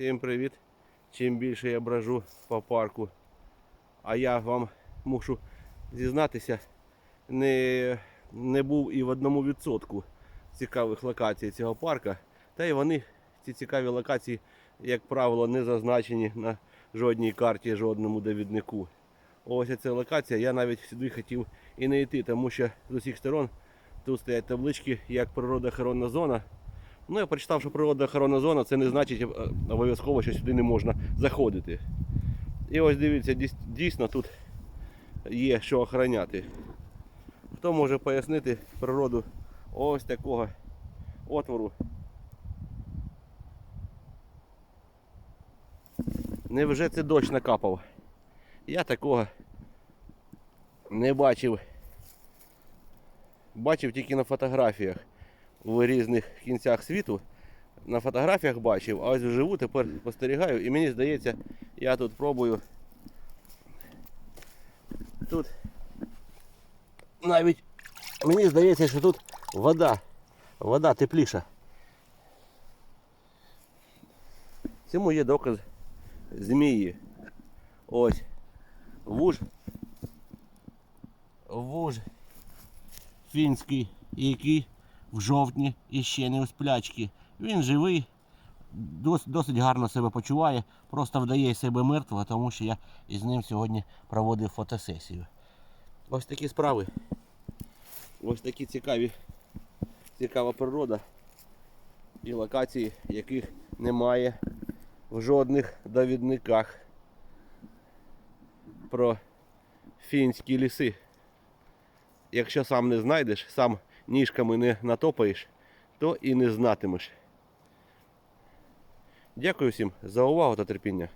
Всім привіт! Чим більше я бражу по парку, а я вам мушу зізнатися, не, не був і в одному відсотку цікавих локацій цього парка. Та й вони, ці цікаві локації, як правило, не зазначені на жодній карті, жодному довіднику. Ось ця локація, я навіть сюди хотів і не йти, тому що з усіх сторон тут стоять таблички як природоохоронна зона. Ну, я прочитав, що природоохоронна зона, це не значить е, обов'язково, що сюди не можна заходити. І ось дивіться, дійсно тут є що охороняти. Хто може пояснити природу ось такого отвору? Невже це дощ накапав? Я такого не бачив. Бачив тільки на фотографіях в різних кінцях світу. На фотографіях бачив, а ось вживу тепер спостерігаю. І мені здається, я тут пробую. Тут навіть мені здається, що тут вода. Вода тепліша. Цьому є доказ змії. Ось. Вуж. Вуж фінський, який в жовтні і ще не у сплячці. Він живий, дос- досить гарно себе почуває, просто вдає себе мертвого, тому що я із ним сьогодні проводив фотосесію. Ось такі справи. Ось такі цікаві, цікава природа і локації, яких немає в жодних довідниках про фінські ліси. Якщо сам не знайдеш, сам ніжками не натопаєш, то і не знатимеш. Дякую всім за увагу та терпіння.